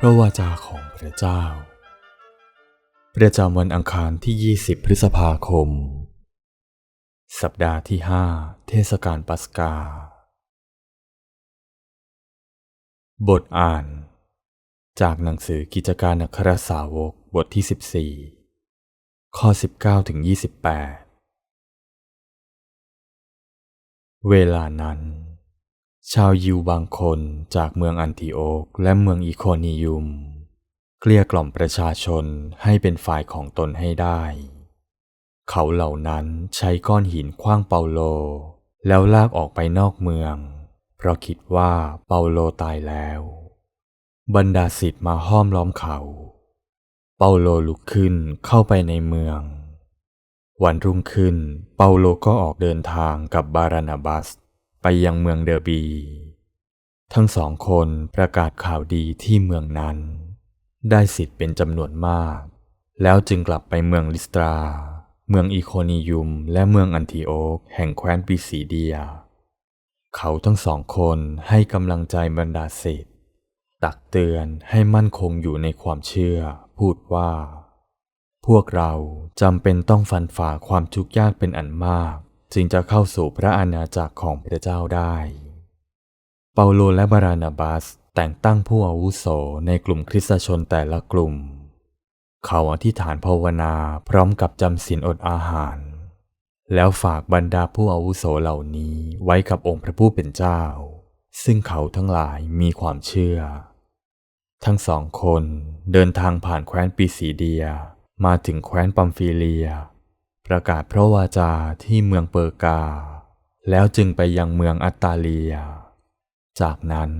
พระวาจาของพระเจ้า ประจำวันอังคารที่ 20 พฤษภาคม สัปดาห์ที่ 5 เทศกาลปัสกา บทอ่าน จากหนังสือกิจการอัครสาวกบทที่ 14 ข้อ 19ถึง28 เวลานั้น ชาวยิวบางคนจากเมืองอันติโอกและเมืองอีโคนิยุม เกลี้ยกล่อมประชาชนให้เป็นฝ่ายของตนให้ได้ เขาเหล่านั้นใช้ก้อนหินคว้างเปาโล แล้วลากออกไปนอกเมือง เพราะคิดว่าเปาโลตายแล้ว บรรดาศิษย์มาห้อมล้อมเขา เปาโลลุกขึ้นเข้าไปในเมือง วันรุ่งขึ้นเปาโลก็ออกเดินทางกับบารานาบัส ไปยังเมืองเดอร์บี ทั้งสองคนประกาศข่าวดีที่เมืองนั้น ได้สิทธิ์เป็นจำนวนมาก แล้วจึงกลับไปเมืองลิสตรา เมืองอีโคนิยุม และเมืองอันติโอกแห่งแคว้นปิซีเดีย เขาทั้งสองคนให้กำลังใจบรรดาศิษย์ตักเตือนให้มั่นคงอยู่ในความเชื่อ พูดว่า พวกเราจำเป็นต้องฟันฝ่าความทุกข์ยากเป็นอันมาก จึงจะเข้าสู่พระอาณาจักรของพระเจ้าได้ เปาโลและบารานาบัสแต่งตั้งผู้อาวุโสในกลุ่มคริสตชนแต่ละกลุ่ม เขาอธิษฐานภาวนาพร้อมกับจำศีลอดอาหาร แล้วฝากบรรดาผู้อาวุโสเหล่านี้ไว้กับองค์พระผู้เป็นเจ้า ซึ่งเขาทั้งหลายมีความเชื่อ ทั้งสองคนเดินทางผ่านแคว้นปิซีเดียมาถึงแคว้นปัมฟิเลีย ประกาศพระวาจาที่เมืองเปอร์กา แล้วจึงไปยังเมืองอัตตาเลีย จากนั้น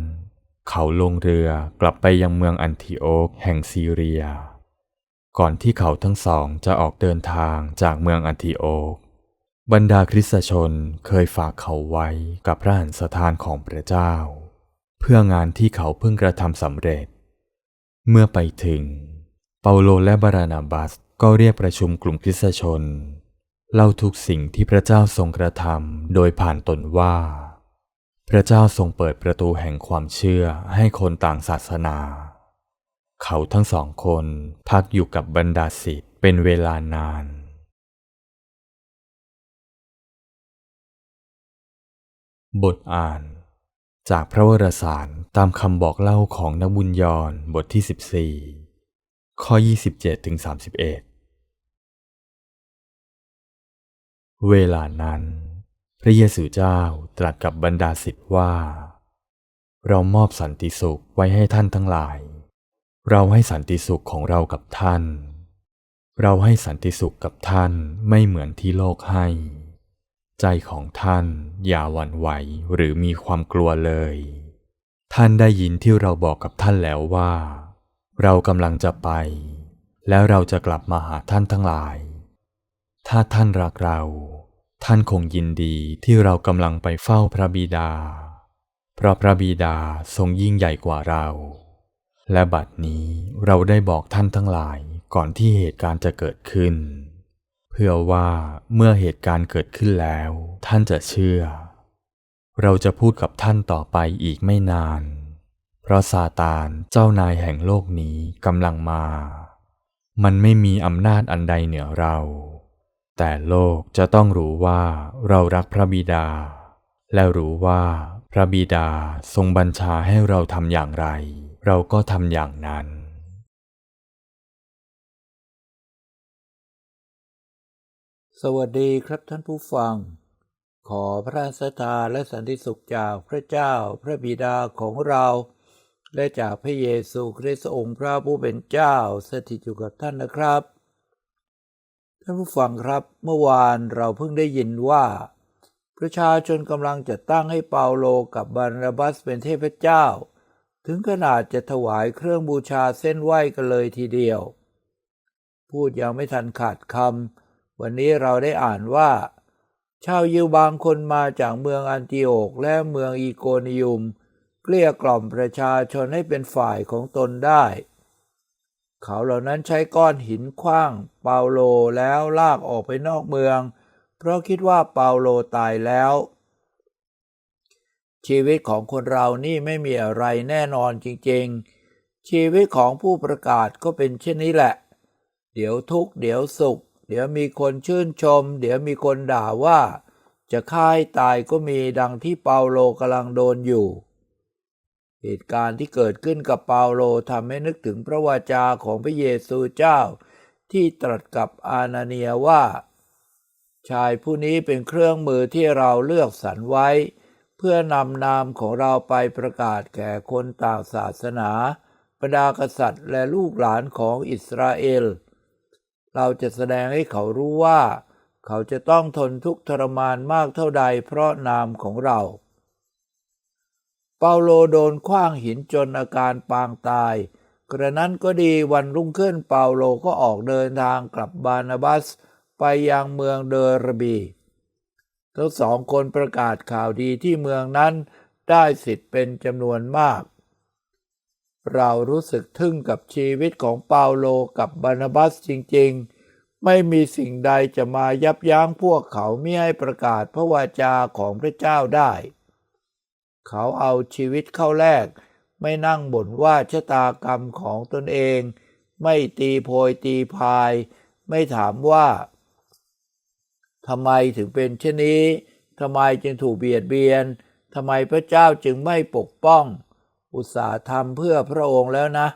เขาลงเรือกลับไปยังเมืองอันทิโอกแห่งซีเรีย ก่อนที่เขาทั้งสองจะออกเดินทางจากเมืองอันทิโอกบรรดาคริสตชนเคยฝากเขาไว้กับพระหันสถานของพระเจ้า เพื่องานที่เขาเพิ่งกระทำสำเร็จ เมื่อไปถึง เปาโลและบารานาบัส ก็เรียกประชุมกลุ่มคริสตชน เล่าทุกสิ่งที่พระเจ้าทรงกระทำโดยผ่านตนว่า พระเจ้าทรงเปิดประตูแห่งความเชื่อให้คนต่างศาสนา เขาทั้งสองคนพักอยู่กับบรรดาศิษย์เป็นเวลานานบทอ่าน จากพระวรสารตามคำบอกเล่าของนบุญยอนบทที่ 14 ข้อ 27ถึง31 เวลานั้น พระเยซูเจ้าตรัสกับบรรดาศิษย์ว่า เรามอบสันติสุขไว้ให้ท่านทั้งหลาย เราให้สันติสุขของเรากับท่าน เราให้สันติสุขกับท่านไม่เหมือนที่โลกให้ ใจของท่านอย่าหวั่นไหวหรือมีความกลัวเลย ท่านได้ยินที่เราบอกกับท่านแล้วว่า เรากำลังจะไป แล้วเราจะกลับมาหาท่านทั้งหลาย ถ้าท่านรักเรา ท่านคงยินดีที่เรากำลังไปเฝ้าพระบิดา เพราะพระบิดาทรงยิ่งใหญ่กว่าเรา และบัดนี้เราได้บอกท่านทั้งหลายก่อนที่เหตุการณ์จะเกิดขึ้น เพื่อว่าเมื่อเหตุการณ์เกิดขึ้นแล้ว ท่านจะเชื่อ เราจะพูดกับท่านต่อไปอีกไม่นาน เพราะซาตานเจ้านายแห่งโลกนี้กำลังมา มันไม่มีอำนาจอันใดเหนือเรา แต่โลกจะต้องรู้ว่าเรารักพระบิดา และรู้ว่าพระบิดาทรงบัญชาให้เราทำอย่างไร เราก็ทำอย่างนั้นสวัสดีครับท่านผู้ฟัง ขอพระสถาและสันติสุขจากพระเจ้าพระบิดาของเรา และจากพระเยซูคริสต์องค์พระผู้เป็นเจ้าสถิตอยู่กับท่านนะครับ ท่านผู้ฟังครับเมื่อวานเราเพิ่งได้ยินว่า ประชาชนกำลังจะตั้งให้เปาโลกับบาร์นาบัสเป็นเทพเจ้า ถึงขนาดจะถวายเครื่องบูชาเส้นไหว้กันเลยทีเดียว พูดยังไม่ทันขาดคำวันนี้เราได้อ่านว่า ชาวยิวบางคนมาจากเมืองอันติโอกและเมืองอีโกนิยุม เกลี้ยกล่อมประชาชนให้เป็นฝ่ายของตนได้ เขาเหล่านั้นใช้ก้อนหินขว้างเปาโลแล้วลากออกไปนอกเมือง เพราะคิดว่าเปาโลตายแล้ว ชีวิตของคนเรานี่ไม่มีอะไรแน่นอนจริงๆ ชีวิตของผู้ประกาศก็เป็นเช่นนี้แหละ เดี๋ยวทุกข์เดี๋ยวสุข เดี๋ยวมีคนชื่นชม เดี๋ยวมีคนด่าว่า จะฆ่าให้ตายก็มีดังที่เปาโลกำลังโดนอยู่ เหตุการณ์ที่เกิดขึ้นกับเปาโลทำให้นึกถึงพระวาจาของพระเยซูเจ้า ที่ตรัสกับอานาเนียว่า ชายผู้นี้เป็นเครื่องมือที่เราเลือกสรรไว้ เพื่อนำนามของเราไปประกาศแก่คนต่างศาสนาบรรดากษัตริย์และลูกหลานของอิสราเอล เราจะแสดงให้เขารู้ว่า เขาจะต้องทนทุกข์ทรมานมากเท่าใดเพราะนามของเรา เปาโลโดนขว้างหินจนอาการปางตาย กระนั้นก็ดีวันรุ่งขึ้นเปาโลก็ออกเดินทางกลับบานาบัส ไปยังเมืองเดอระบีทั้งสองคนประกาศข่าวดีที่เมืองนั้นได้สิทธิ์เป็นจำนวนมาก เรารู้สึกทึ่งกับชีวิตของเปาโลกับบานาบัสจริงๆ ไม่มีสิ่งใดจะมายับยั้งพวกเขาไม่ให้ประกาศพระวาจาของพระเจ้าได้ เขาเอาชีวิตเข้าแลกไม่นั่งบ่นว่าชะตากรรมของตนเอง ไม่ตีโพยตีพาย ไม่ถามว่าทำไมถึงเป็นเช่นนี้ทำไมจึงถูกเบียดเบียนทำไมพระเจ้าจึงไม่ปกป้อง อุตสาห์ทำเพื่อพระองค์แล้วนะ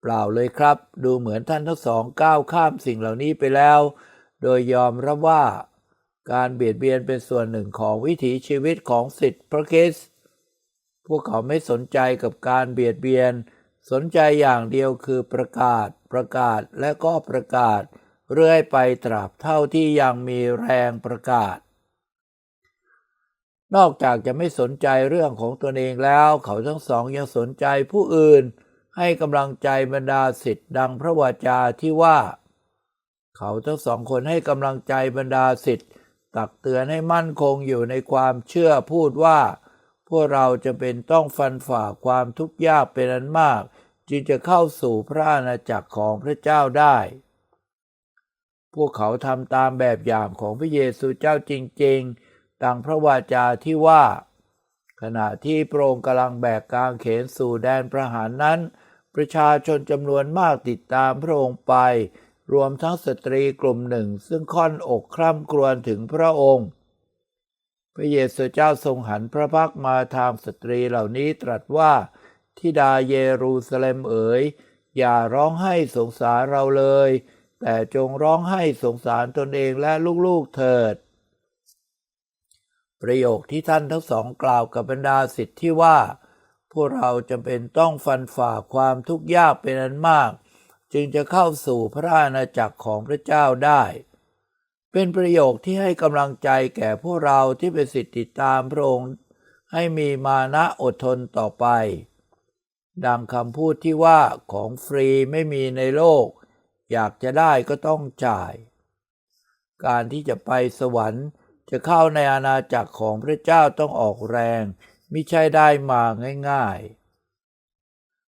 เปล่าเลยครับ ดูเหมือนท่านทั้งสองก้าวข้ามสิ่งเหล่านี้ไปแล้ว โดยยอมรับว่า การเบียดเบียนเป็นส่วนหนึ่งของวิถีชีวิตของสิทธิพระคริสต์พวกเขาไม่สนใจกับการเบียดเบียน สนใจอย่างเดียวคือประกาศ ประกาศและก็ประกาศ เรื่อยไปตราบเท่าที่ยังมีแรงประกาศ นอกจากจะไม่สนใจเรื่องของตนเองแล้ว เขาทั้งสองยังสนใจผู้อื่น ให้กำลังใจบรรดาสิทธิ์ดังพระวาจาที่ว่า เขาทั้งสองคนให้กำลังใจบรรดาสิทธิ์ ตักเตือนให้มั่นคงอยู่ในความเชื่อพูดว่า พวกเราจะเป็นต้องฟันฝ่าความทุกข์ยากเป็นอันมาก จึงจะเข้าสู่พระอาณาจักรของพระเจ้าได้ พวกเขาทำตามแบบอย่างของพระเยซูเจ้าจริงๆ ดังพระวาจาที่ว่า ขณะที่พระองค์กำลังแบกกางเขนสู่แดนประหารนั้น ประชาชนจำนวนมากติดตามพระองค์ไป รวมทั้งสตรีกลุ่มหนึ่ง ซึ่งค่อนอกคร่ำครวญถึงพระองค์ พระเยซูเจ้าทรงหันพระพักมาทางสตรีเหล่านี้ตรัสว่าทิดาเยรูซาเล็มเอ๋ยอย่าร้องไห้สงสารเราเลย แต่จงร้องไห้สงสารตนเองและลูกๆเถิด ประโยคที่ท่านทั้งสองกล่าวกับบรรดาสิทธิ์ที่ว่า พวกเราจำเป็นต้องฟันฝ่าความทุกข์ยากเป็นอันมาก จึงจะเข้าสู่พระอาณาจักรของพระเจ้าได้ เป็นประโยคที่ให้กำลังใจแก่พวกเราที่เป็นสิทธิติดตามพระองค์ให้มีมานะอดทนต่อไป ดังคำพูดที่ว่าของฟรีไม่มีในโลก อยากจะได้ก็ต้องจ่าย การที่จะไปสวรรค์จะเข้าในอาณาจักรของพระเจ้าต้องออกแรงมิใช่ได้มาง่าย ๆ